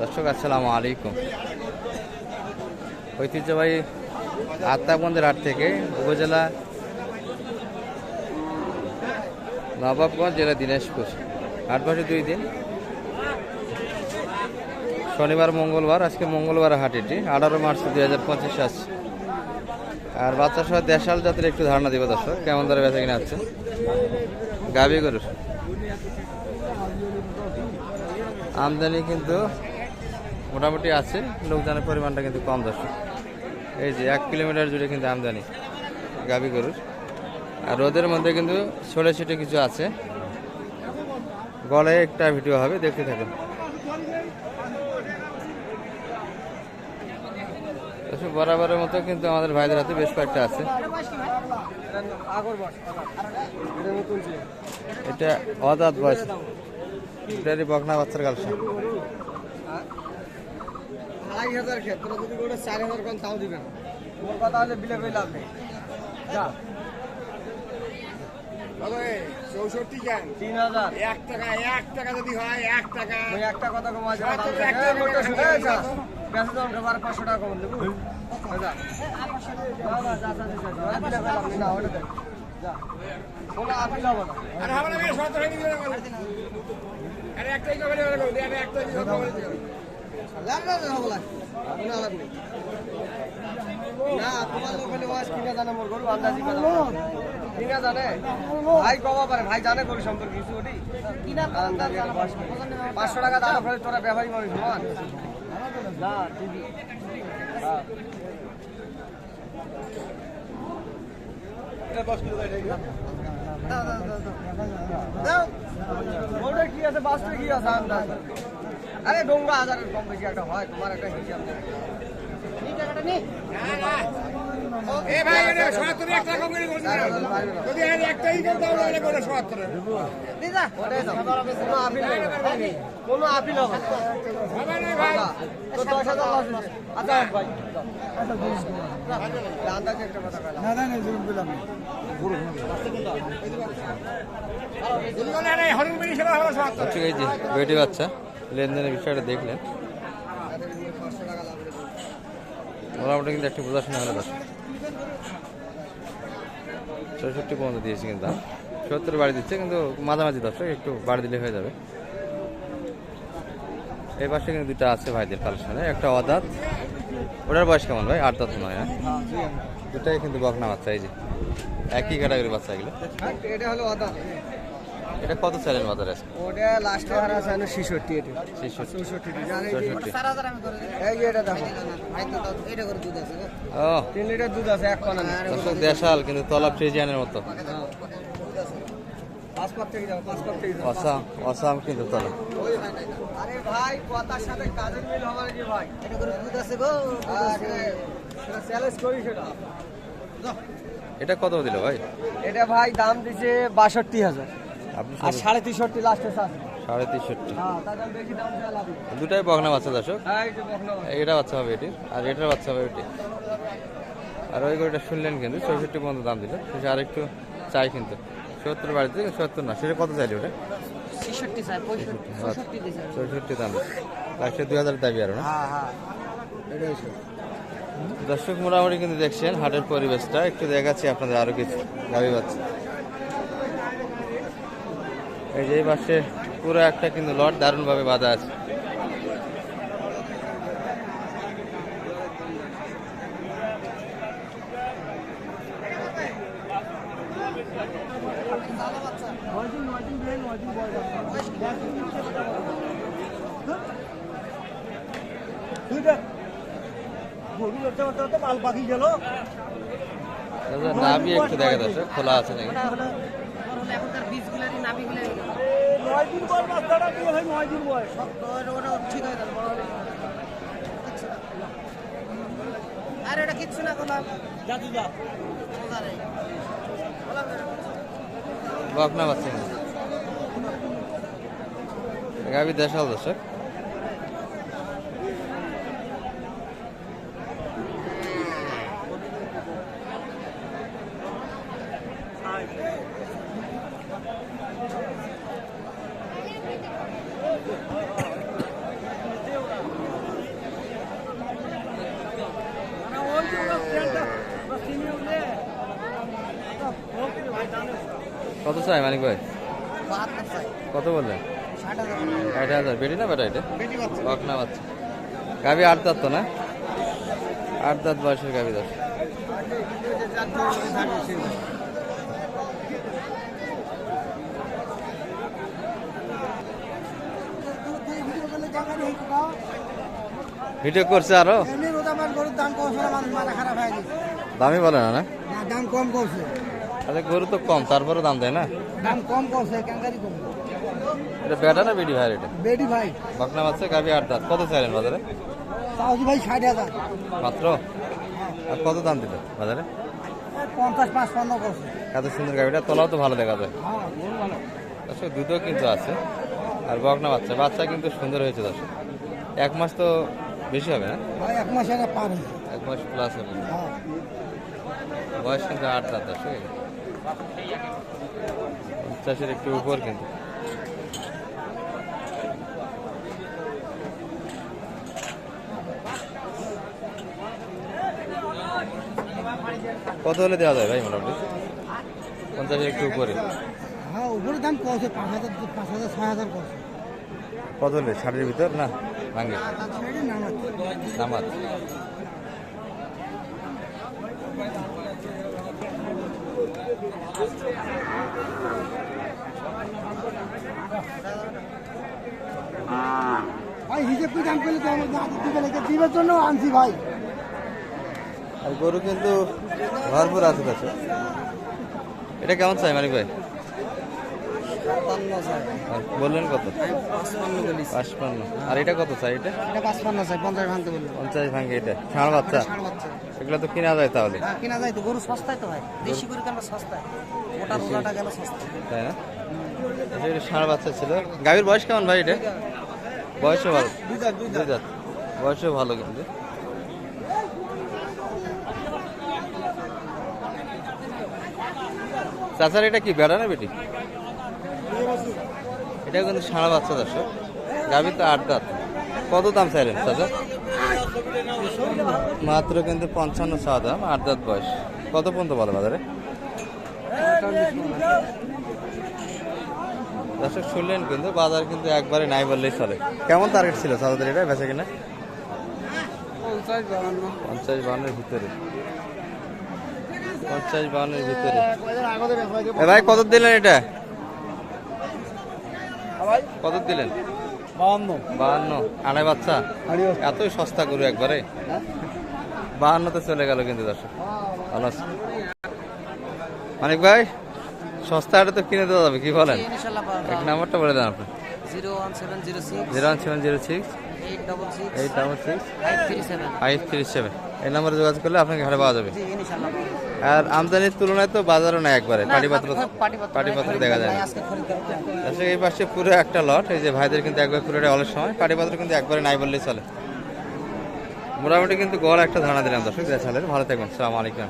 দর্শক, আসসালামু আলাইকুম। ঐতিহ্যবাহী আত্মাবন্দের হাট থেকে উপজেলা নবাবগঞ্জ জেলা দিনাজপুর। হাট বসে দুই দিন। শনিবার, মঙ্গলবার, আজকে মঙ্গলবার হাট এটি। আঠারো মার্চ দুই হাজার পঁচিশ আসছে আর বাচ্চা সহ দেশাল জাতের একটু ধারণা দিব দর্শক, কেমন দরে বেচা কিনা আছে গাভি গরুর। আমদানি কিন্তু মোটামুটি আছে, লোকজনের পরিমাণটা কিন্তু কম দর্শক। এই যে এক কিলোমিটার জুড়ে কিন্তু আমদানি গাভি গরুর। আর রোদের মধ্যে কিন্তু ছোটো ছোটো কিছু আছে। গলায় একটা ভিডিও হবে, দেখতে থাকুন। বরাবরের মতো কিন্তু আমাদের ভাইদের হাতে বেশ কয়েকটা আছে। এটা অদাত বয়স। এটারই বকনা বাচ্চার কালসা আড়াই হাজার ক্ষেত্রে যদি করে চার হাজার কোন তাও দিবেন মোর কথা হলে বিলে করে লাভ নেই। যা। চৌষট্টি কেন? তিন হাজার। এক টাকা এক টাকা যদি হয় এক টাকা। ওই একটা কথা কমা যাবে। বেশি দাম খাবার পাঁচশো টাকা কম দেবো যা। না, না, না, ওটা দেখ। যা। কোনো আপিল হবে না। আর না হয়ে গেলে আরে একটাই কবে একটাই না, তোমার লোক ওয়াজ কিনা জানে মোর গরু, আন্দাজি। কিনা জানে? ভাই কবা পারে, ভাই জানে গরু সম্পর্কে কিছু ওটি? পাঁচশো টাকা দাম ফেলে তোরা হ্যাঁ ওটা কি আছে বাসটা কি আছে আন্দাজ আরে ডোঙ্গা হাজারের কম বেশি একটা হয় তোমার একটা হিসাব নেই। কোনো আপিল নেই। কোনো আপিল হবে না। হবে না ভাই। তো দশ হাজার আচ্ছা ভাই আন্দাজে একটা কথা এই যে বেটি বাচ্চা। লেনদেনের বিষয়টা দেখলেন। মোটামুটি কিন্তু একটু বোঝাশোনা হলো দর্শক। চৌষট্টি পর্যন্ত দিয়েছি কিন্তু দাম। সত্তর বাড়ি দিচ্ছে কিন্তু মাঝামাঝি দর্শক, একটু বাড়ি দিলে হয়ে যাবে। এই পাশে কিন্তু দুটা আছে ভাইদের কালেকশনে। একটা অদাত। ওটার বয়স কেমন ভাই? আট দাঁত নয় হ্যাঁ? দুটাই কিন্তু বকনা বাচ্চা, এই যে। একই ক্যাটাগরি বাচ্চা এগুলো। এটা কত চাইলেন বাজারে আছে ওটা লাস্টে হার আছে না ছিষট্টি এটা। ছেষট্টি। চৌষট্টি চৌষট্টি এই যে এটা দাম ও। তিন লিটার দুধ আছে এক পানা দর্শক দেশাল কিন্তু তলা ফ্রিজিয়ানের মতো। অসাম অসাম কিন্তু তলা আরে ভাই কথার সাথে কাজের মিল হবে কি ভাই? এটা করে দুধ আছে গো চ্যালেঞ্জ করি সেটা এটা কত দিল ভাই? এটা ভাই দাম দিছে বাষট্টি হাজার। আর সাড়ে তেষট্টি লাস্টে সাড়ে তিনষট্টি হ্যাঁ। দুটাই বকনা বাচ্চা দর্শক। হ্যাঁ। এটা বাচ্চা। হবে এটি আর এটার বাচ্চা হবে এটি। আর ওই গরুটা শুনলেন কিন্তু চৌষট্টি পর্যন্ত দাম দিল। সেটা আর একটু চাই কিন্তু। সত্তর বাড়িতে সত্তর না সেটা কত চাইলে ওটা? পঁয়ষট্টি চৌষট্টি দাম লাস্টে দুই হাজার দাবি আর না? হ্যাঁ দর্শক মোটামুটি কিন্তু দেখছেন হাটের পরিবেশটা। একটু দেখাচ্ছি আপনাদের আরও কিছু গাবি বাচ্চা। এই যে এই পাশে পুরো একটা কিন্তু লট দারুণভাবে বাঁধা আছে। দাদা, নাভি একটু দেখা দর্শক খোলা আছে নাকি? বীজগুলারই নাভিগুলারই ওটা ঠিক হয়ে গেল বড় হলে আর এটা কিচ্ছু না গোলাম। বকনা বাচ্চা গাবি দেশাল দর্শক। কত চাই মানিক ভাই? কত বললেন? ষাট হাজার। বেটি না বেটা এটা? না বাচ্চা। গাবি আট দাঁত তো না? আট দাঁত বয়সের গাবি দাঁত। ভিডিও করছে আরও? দামই বলে না দাম কম করছে। আচ্ছা গরু তো কম তারপরে দাম দেয় না? দাম কম করছে ক্যাঙ্গারি কম। এটা বেটা না বেডি ভাই এটা? বেটি ভাই। বকনা বাচ্চা গাভি আট দাঁত। কত চাইলেন বাজারে? তাওজি ভাই ষাট হাজার। মাত্র? আর কত দাম দিল বাজারে? পঞ্চাশ পাঁচপান্ন করছে। এত সুন্দর গাভিটা তোলাও তো ভালো দেখা যায়। হ্যাঁ দর্শক দুধও কিন্তু আছে। আর বকনা বাচ্চা। বাচ্চা কিন্তু সুন্দর হয়েছে দর্শক। এক মাস তো বেশি হবে না? এক মাস পার এক মাস প্লাস হবে হ্যাঁ। বয়স কিন্তু আট রাত দর্শক। পঞ্চাশের একটু উপর কিন্তু। কত হলে দেওয়া যায় ভাই মোটামুটি? পঞ্চাশের একটু উপরে। উপরে দাম করছে পাঁচ হাজার পাঁচ হাজার ছয় হাজার করছে কত হলে? ষাটের ভিতর না সেটাই নামাজ। ভাই হিসেব কি দাম করলে তো আমার দিবের জন্য আনছি ভাই। আর গরু কিন্তু ভরপুর আছে কাছে এটা কেমন চাই মানিক ভাই? বললেন কত? পাঁচপান্ন আর এটা কত চাই এটা? পাঁচপান্ন চাই পঞ্চাশ ভাঙতে বলল। পঞ্চাশ ভাঙ্গে এটা। ষাঁড় বাচ্চা। এগুলো তো কিনা যায় তাহলে। হ্যাঁ কিনা যায় তো। গরু সস্তায় তো ভাই। দেশি গরু কেন সস্তায়? ওটা রোজাটা গেল সস্তা তাই না? আচ্ছা, এটা ষাঁড় বাচ্চা ছিল। গাভীর বয়স কেমন ভাই এটা? বয়সও ভালো। দুই দাঁত বয়সও ভালো কিন্তু। চাচার এটা কি বেড়া না বেটি? এটা কিন্তু সারা বাচ্চা দর্শক। গাভীর তো আট দাঁত। কত দাম চাইলেন, চাচা? মাত্র কিন্তু পঞ্চান্ন ছ দাম, আট দাঁত বয়স। কত পর্যন্ত বলে বাজারে? দর্শক, শুনলেন কিন্তু, বাজার কিন্তু একবারে নাই বললেই চলে। কেমন টার্গেট ছিল সাদাদের এটা, বেচা কিনা? পঞ্চাশ বাউন্ন বাউন্নের ভিতরে। পঞ্চাশ বাউন্নের ভিতরে। ভাই, কত দিলেন এটা? কত দিলেন? বাহান্ন। বাহান্ন। আড়াই বাচ্চা এতই সস্তা গরু একবারে? বাহান্নতে চলে গেল কিন্তু দর্শক। ভালো মানিক ভাই সস্তা হাটে তো কিনে দেওয়া যাবে কি বলেন? এক নাম্বারটা বলে দেন আপনি। Zero one seven zero six. Zero one seven zero six. Eight double six five three seven এই নাম্বারে যোগাযোগ করলে আপনাকে ঘরে পাওয়া যাবে। আর আমদানির তুলনায় তো বাজারও নাই একবারে পাটিপত্র পাটিপত্র দেখা যায় না। আসলে এই পাশে পুরো একটা লট এই যে ভাইদের কিন্তু একবার পুরোটা অলের সময় পাটিপত্র কিন্তু একবারে নাই বললেই চলে। মোটামুটি কিন্তু গড় একটা ধারণা দিলাম দর্শক দেশালের ভালো থাকবেন সালাম আলাইকুম।